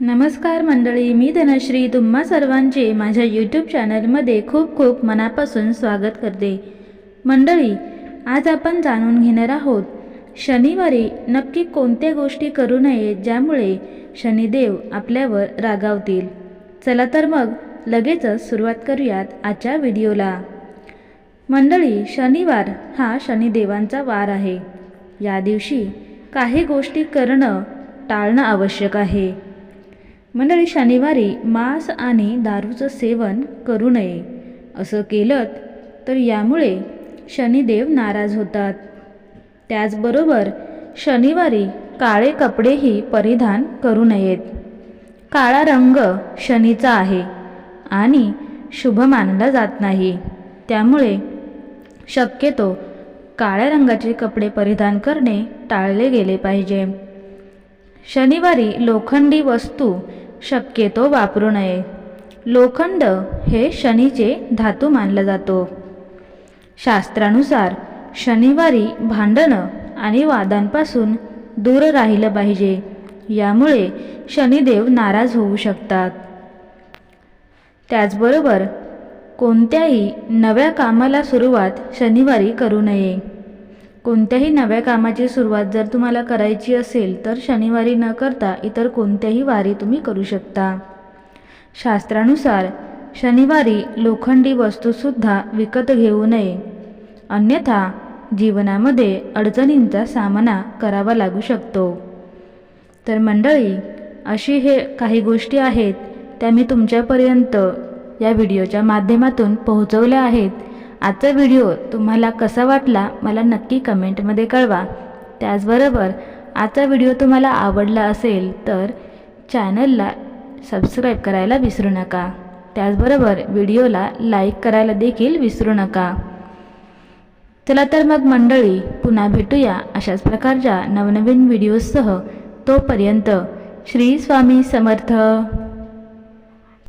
नमस्कार मंडळी मी धनश्री. तुम्हा सर्वांचे माझ्या यूट्यूब चॅनलमध्ये खूप खूप मनापासून स्वागत करते. मंडळी आज आपण जाणून घेणार आहोत शनिवारी नक्की कोणत्या गोष्टी करू नये ज्यामुळे शनिदेव आपल्यावर रागावतील? चला तर मग लगेचच सुरुवात करूयात आजच्या व्हिडिओला. मंडळी शनिवार हा शनिदेवांचा वार आहे. या दिवशी काही गोष्टी करणं टाळणं आवश्यक आहे. मंडळी शनिवारी मांस आणि दारूचं सेवन करू नये. असं केलं तर यामुळे शनिदेव नाराज होतात. त्याचबरोबर शनिवारी काळे कपडेही परिधान करू नयेत. काळा रंग शनीचा आहे आणि शुभ मानला जात नाही. त्यामुळे शक्यतो काळ्या रंगाचे कपडे परिधान करणे टाळले गेले पाहिजे. शनिवारी लोखंडी वस्तू शक्यतो वापरू नये. लोखंड हे शनीचे धातू मानला जातो. शास्त्रानुसार शनिवारी भांडणं आणि वादांपासून दूर राहिलं पाहिजे. यामुळे शनिदेव नाराज होऊ शकतात. त्याचबरोबर कोणत्याही नव्या कामाला सुरुवात शनिवारी करू नये. कोणत्याही नव्या कामाची सुरुवात जर तुम्हाला करायची असेल तर शनिवारी न करता इतर कोणत्याही वारी तुम्ही करू शकता. शास्त्रानुसार शनिवारी लोखंडी वस्तूसुद्धा विकत घेऊ नये. अन्यथा जीवनामध्ये अडचणींचा सामना करावा लागू शकतो. तर मंडळी अशी हे काही गोष्टी आहेत त्या मी तुमच्यापर्यंत या व्हिडिओच्या माध्यमातून पोहोचवल्या आहेत. आजचा व्हिडिओ तुम्हाला कसा वाटला मला नक्की कमेंटमध्ये कळवा. त्याचबरोबर आजचा व्हिडिओ तुम्हाला आवडला असेल तर चॅनलला सबस्क्राईब करायला विसरू नका. त्याचबरोबर व्हिडिओला लाईक करायला देखील विसरू नका. चला तर मग मंडळी पुन्हा भेटूया अशाच प्रकारच्या नवनवीन व्हिडिओजसह. तोपर्यंत श्री स्वामी समर्थ.